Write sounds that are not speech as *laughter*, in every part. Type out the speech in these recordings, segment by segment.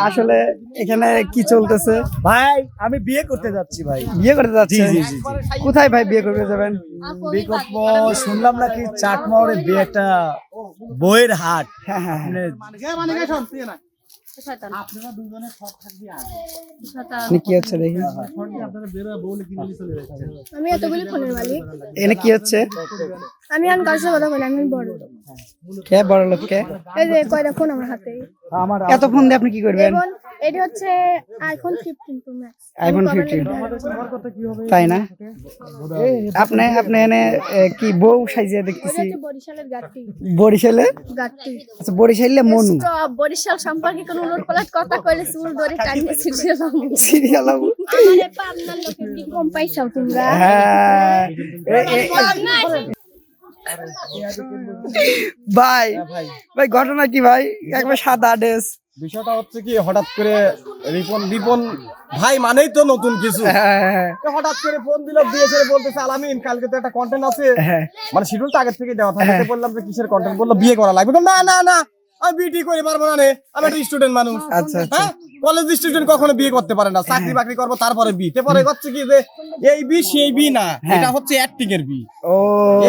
আসলে এখানে কি চলতেছে ভাই আমি বিয়ে করতে যাচ্ছি ভাই বিয়ে করতে যাচ্ছি জি, জি, জি, কোথায় ভাই বিয়ে করতে যাবেন বিয়ে করব শুনলাম নাকি চাটমহরের বিয়েটা বইয়ের হাট হ্যাঁ হ্যাঁ কি হচ্ছে দেখি? আমি এতগুলি ফোনের মালিক। এখানে কি হচ্ছে? আমি আর কার সাথে কথা বলি আমি বড়। কে? বড় লোক কে এই যে কয়টা ফোন আমার হাতে? আমার এত ফোন দিয়ে আপনি কি করবেন? এটি হচ্ছে iPhone fifteen pro max iPhone fifteen তাই না? আপনি আপনি এনে কি বউ সাইজে দেখতেছি? বরিশালের বরিশালে? আচ্ছা বরিশালে মনু। বরিশাল সম্পর্কে কোনো উলট পালট কথা কইলে চুল ধরে ছিড়ছিলাম সিরিয়াল আমারে পাবনার লোকে কি কম পাইছাও তোমরা? হ্যাঁ। ভাই ভাই ঘটনা কি ভাই? একবার সাদা ড্রেস। বিষয়টা হচ্ছে কি হঠাৎ করে রিপন রিপন ভাই মানেই তো নতুন কিছু। হ্যাঁ তো হঠাৎ করে ফোন দিল ছেড়ে বলতেছে আলামিন কালকে তো একটা কন্টেন্ট আছে। মানে শিডিউলটা আগের থেকে দেওয়া থাকে। বললাম যে কিসের কন্টেন্ট বলল বিয়ে করা লাগবে। না না না আমি বিটি করে পারব না রে আমি একটা স্টুডেন্ট মানুষ। আচ্ছা আচ্ছা। হ্যাঁ? কলেজ স্টুডেন্ট কখনো বিয়ে করতে পারে না। চাকরি বাকরি করব তারপরে বি পরে হচ্ছে কি যে এই বি সেই বি না হ্যাঁ। এটা হচ্ছে অ্যাক্টিং এর বি। ও।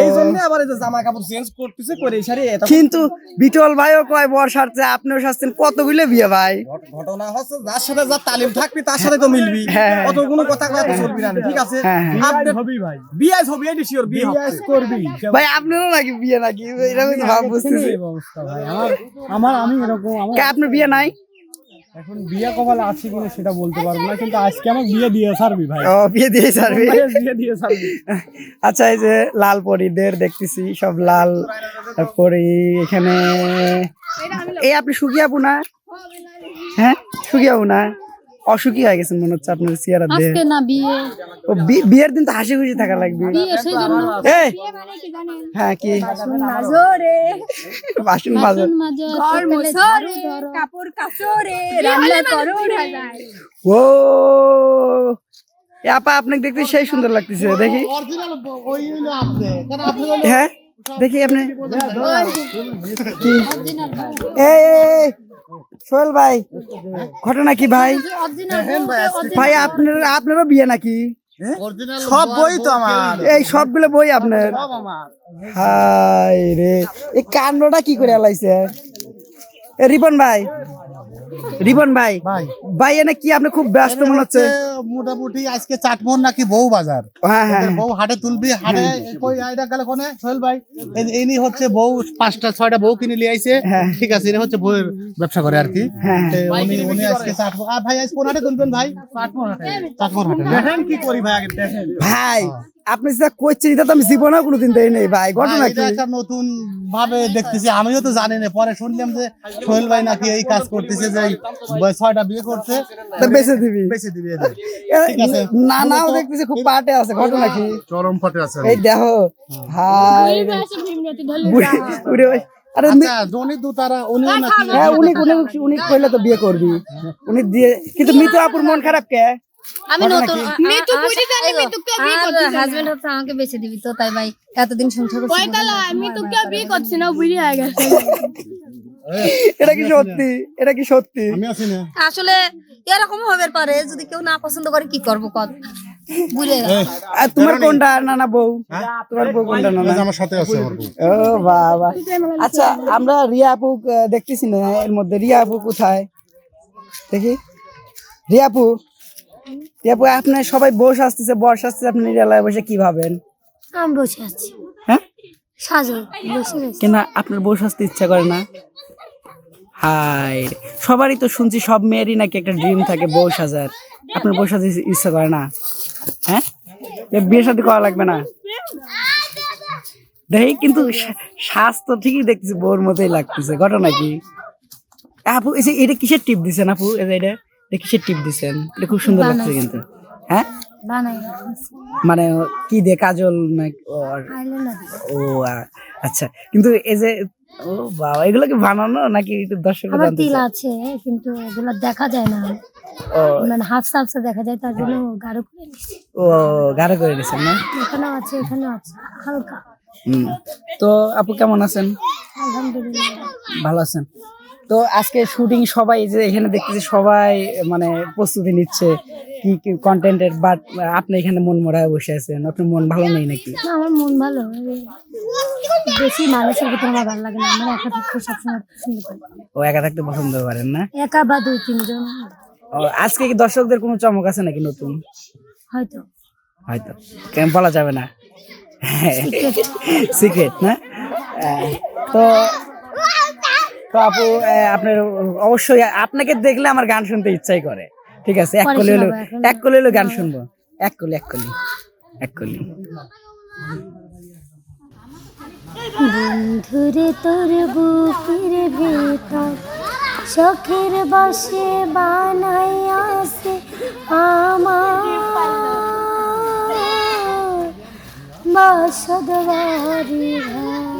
এই জন্য আবার এই যে জামা কাপড় চেঞ্জ করতেছে করে এই সারি এটা কিন্তু বিটল ভাইও কয় বর সারছে আপনিও সারছেন কতগুলো বিয়ে ভাই? ঘটনা হচ্ছে যার সাথে যার তালিম থাকবি তার সাথে তো মিলবি। হ্যাঁ। অত কোনো কথা কথা চলবি না ঠিক আছে? হ্যাঁ, হ্যাঁ। আপনি হবি ভাই। বিএস হবি এটি শিওর বিএস করবি। ভাই আপনারও নাকি বিয়ে নাকি? এরকম ভাব বুঝতেছি। আমার আমার আমি এরকম আমার কে আপনার বিয়ে নাই? এখন বিয়ে কপালে আছে কিনা সেটা বলতে পারব না কিন্তু আজকে আমার বিয়ে দিয়ে সারবি ভাই। ও বিয়ে দিয়ে সারবি? বিয়ে দিয়ে সারবি। আচ্ছা এই যে লাল পরিদের দেখতেছি সব লাল পরি এখানে। এই আপনি সুখী আপু না? হ্যাঁ সুখী আপু না? অসুখী হয়ে গেছেন মনে হচ্ছে আপনার চেয়ারা দিয়ে আজকে না বিয়ে। ও বি- বিয়ের দিন তো হাসি খুশি থাকা লাগবে। বিয়ে সেই জন্য। এই! হ্যাঁ কি? মাজরে বাসন বাজার ঘর মোছরে কাপড় কাচরে রান্না করো ও! আপা আপনাকে দেখতে সেই সুন্দর লাগতেছে দেখি। হ্যাঁ? দেখি আপনি। এই, এই, সোহেল ভাই ঘটনা কি ভাই? ভাই আপনার আপনারও বিয়ে নাকি? সব বই তো আমার। এই সবগুলো বই আপনার? হাই রে এই কান্ডটা কি করে এলাইছে? এ রিপন ভাই রিপন ভাই ভাই। এনে কি আপনি খুব ব্যস্ত মনে হচ্ছে? মোটামুটি আজকে চাটমোহন নাকি বউ বাজার। হ্যাঁ হ্যাঁ এদের বউ হাটে তুলবি হাটে কই আইডা গেলে কোনে? সোহেল ভাই। এ- ইনি হচ্ছে বউ পাঁচটা ছয়টা বউ কিনে নিয়ে আইছে। হ্যাঁ। ঠিক আছে এরা হচ্ছে বউয়ের ব্যবসা করে আর কি। হ্যাঁ। উনি উনি আজকে চাটমোহন আর ভাই আজ কোন হাটে তুলবেন ভাই? চাটমোহন হাটে। চাটমোহন হাটে। দেখেন কি করি ভাই আগে দেখেন। ভাই আপনি যেটা করছেন এটা তো আমি জীবনেও কোনোদিন দেই নাই ভাই ঘটনা কি? এটা একটা নতুন ভাবে দেখতেছি আমিও তো জানি না পরে শুনলাম যে সোহেল ভাই নাকি এই কাজ করতেছে যে ছয়টা বিয়ে করছে। তা বেঁচে দিবি। বেশি দিবি। ঠিক আছে। না নাও দেখতেছি খুব পাটে আছে ঘটনা কি? চরম পটে আছে। এই দেখো। বুড়ি- বুড়ি ওই- আরে আচ্ছা জনি দুতারা উনিও নাকি হ্যাঁ উনি উনি উনি কইলে তো বিয়ে করবি। উনি দিয়ে কিন্তু মিতু আপুর মন খারাপ কে? আমি নতুন মিতু বুঝি জানি মিতুকে বিয়ে করতে জানে। হাজবেন্ড হচ্ছে আমাকে বেঁচে দিবি তো তাই ভাই এতদিন সংসার করছি কয়তালা মিতুকে বিয়ে করছে না বুড়ি হয়ে গেছে। *laughs* এটা কি সত্যি? এটা কি সত্যি? আমি আছি না। আসলে এরকম হবে পারে যদি কেউ না পছন্দ করে কি করব কত তোমার কোনটা না না বউ তোমার বউ কোনটা আমার সাথে আছে আমার বউ। ও বাবা। আচ্ছা আমরা রিয়া আপু দেখতেছি না এর মধ্যে। রিয়া আপু কোথায়? দেখি। রিয়া আপু? আপু আপনার সবাই বস আসতেছে বর্ষ আসতেছে আপনি রিয়ালায় বসে কি ভাবেন? আমি বসে আছি। হ্যাঁ? সাজো বসে আছি কেন আপনার বউ আসতে ইচ্ছা করে না? হাই সবারই তো শুনছি সব মেয়েরই নাকি একটা ড্রিম থাকে বউ সাজার। আপনার বউ সাজতে ইচ্ছা করে না? হ্যাঁ? বিয়ে সাথে করা লাগবে না? দেখি কিন্তু স্বাস্থ্য ঠিকই দেখতেছি বউর মতোই লাগতেছে। ঘটনা কি? আপু এটা কিসের টিপ দিছেন আপু? এটা? কিসের টিপ দিছেন। এটা খুব সুন্দর লাগছে কিন্তু। হ্যাঁ? মানে কি দিয়ে কাজল ও আচ্ছা। কিন্তু এই যে ও বাবা এগুলো কি বানানো নাকি দর্শক আমার তিল আছে কিন্তু এগুলো দেখা যায় না। মানে হাফ সাফসা দেখা যায় তার জন্য গাঢ় করে ও গাঢ় করে দিয়েছেন না? এখানেও আছে এখানেও আছে হালকা। হুম। তো আপু কেমন আছেন? আলহামদুলিল্লাহ। ভালো আছেন? তো আজকে শুটিং সবাই যে এখানে দেখতেছি সবাই মানে প্রস্তুতি নিচ্ছে কি কি কন্টেন্টের বাট আপনি এখানে মন মরায় বসে আছেন। আপনার মন ভালো নেই নাকি? না আমার মন ভালো। বেশি মানুষের ভিতরে আমার ভালো লাগে না। আমার একা থাকতে সবসময় পছন্দ করি। ও একা থাকতে পছন্দ করেন না? একা বা দুই তিনজন। আজকে কি দর্শকদের কোনো চমক আছে নাকি নতুন? হয়তো। হয়তো। কেন বলা যাবে না? সিক্রেট না? তো তো আপু আপনার অবশ্যই আপনাকে দেখলে আমার গান শুনতে ইচ্ছাই করে। ঠিক আছে? এক কলি হলো এক কলি হলো গান শুনব। এক কলি এক কলি। এক কলি। বন্ধুরে তোর বুকের ভেতর চোখের বসে বানাই আসে আমার। বসত বাড়ি ঘর।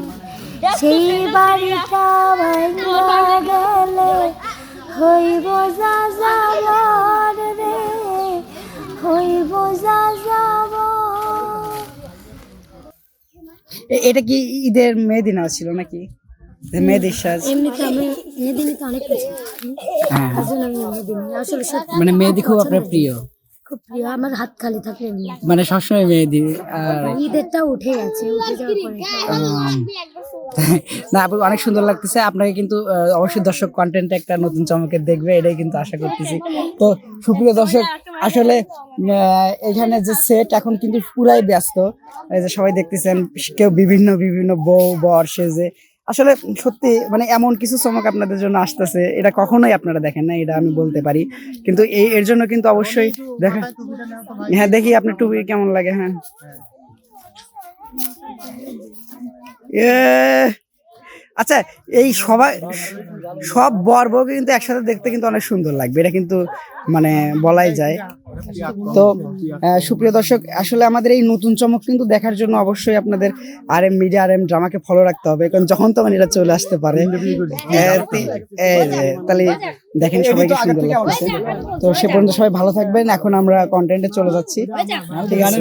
সেই বাড়িটা ভাঙা গেলে হইব যা যাবার রে হইব যা যাব এটা কি ঈদের মেহেদিন ছিল নাকি? যে মেহেদির সাজ। এমনিতে আমি অনেক কিছু হ্যাঁ। আসলে মানে মেহেদি খুব আপনার প্রিয়। খুব প্রিয় আমার হাত খালি থাকলে মানে সবসময় মেহেদি আর ঈদেরটা উঠে গেছে উঠে যাওয়ার না আপু অনেক সুন্দর লাগতেছে। আপনাকে কিন্তু অবশ্যই দর্শক কন্টেন্ট একটা নতুন চমকের দেখবে এটাই কিন্তু আশা করতেছি। তো সুপ্রিয় দর্শক আসলে এখানে যে সেট এখন কিন্তু পুরাই ব্যস্ত। এই যে সবাই দেখতেছেন কেউ বিভিন্ন বিভিন্ন বউ বর সেজে আসলে সত্যি মানে এমন কিছু চমক আপনাদের জন্য আসতেছে? এটা কখনোই আপনারা দেখেন না এটা আমি বলতে পারি। কিন্তু এই, এর জন্য কিন্তু অবশ্যই দেখেন হ্যাঁ দেখি আপনার টুপি কেমন লাগে হ্যাঁ। আচ্ছা এই সবাই সব বর বউকে কিন্তু একসাথে দেখতে কিন্তু অনেক সুন্দর লাগবে। এটা কিন্তু মানে বলাই যায়। তো আহ, সুপ্রিয় দর্শক আসলে আমাদের এই নতুন চমক কিন্তু দেখার জন্য অবশ্যই আপনাদের R M media R M ড্রামাকে follow রাখতে হবে। কারণ যখন তখন এটা চলে আসতে পারে। তাহলে দেখেন সবাইকে সুন্দর লাগতেছে তো সে পর্যন্ত সবাই ভালো থাকবেন। এখন আমরা কন্টেন্টে চলে যাচ্ছি। ঠিক আছে।